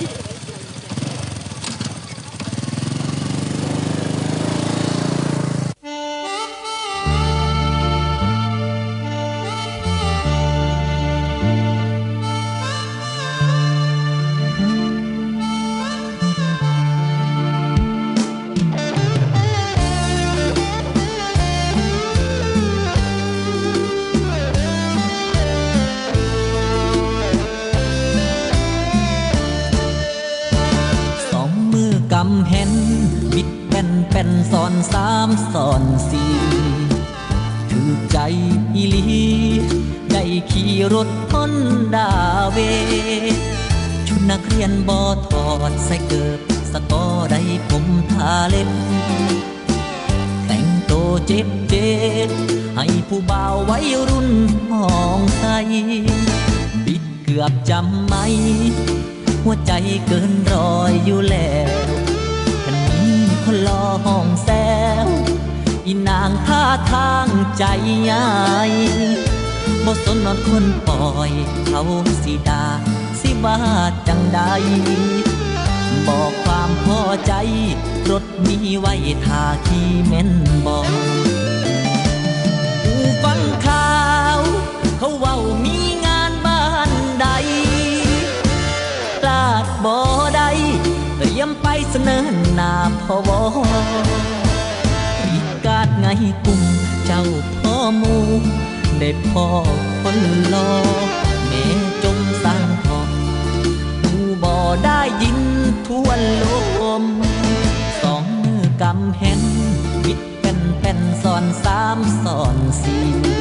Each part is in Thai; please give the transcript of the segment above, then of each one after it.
Yeah. เห็น บิดเป็นเป็นสอนสามสอนสี่ถือใจอีลี ได้ขี่รถฮอนดาเว ชุดนักเรียนบอถอดใส่เกิบสกอได้ผมทาเล็บ แต่งโตเจ็บเจ็บให้ผู้บ่าวไว้รุ่นห้องใสบิดเกือบจำไม่หัวใจเกินรอยอยู่แล้ว คนรอห้องแซวอีนางท่าทางใจใหญ่บ่สนนอนคนปล่อย เขาสิดา สิว่าจังใดบอกความพอใจ รถมีไว้ทาขี่แม่นบอก เตรียมไปเสนอหน้าพอวรีกาดไงกุมเจ้าพ่อมูได้พ่อคนรอแม่จงสร้างทองหูบ่ได้ยินทวนลมสองมือกำแหนวิดเป็นแผ่นสอนสามสอนสี่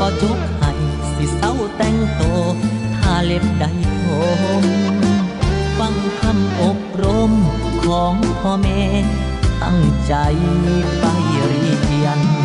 ก็จุกให้สิเศร้าแต่งโตวถ้าเล็บได้ผมฟังคำอบรมของพ่อแม่ตั้งใจไปเรียน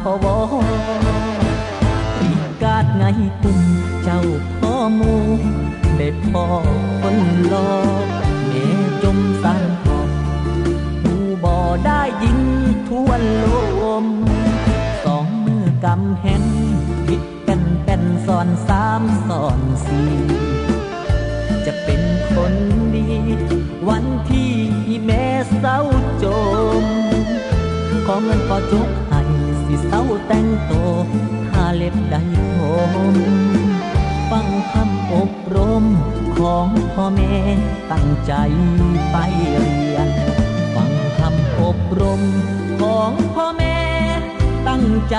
หน้าพอวรีกาดไงกุมเจ้าพ่อมูได้พ่อคนรอแม่จมสันทองหูบ่ได้ยินทวนลมสองมือกำแหนวิดเป็นเป็นสอนสามสอนสี่จะเป็นคนดี วันที่แม่เศร้าจมขอเงินพอจุก เต้าแต่งโตทาเล็บได้ผมฟังคำอบรมของพ่อแม่ตั้งใจไปเรียน ฟังคำอบรมของพ่อแม่ตั้งใจ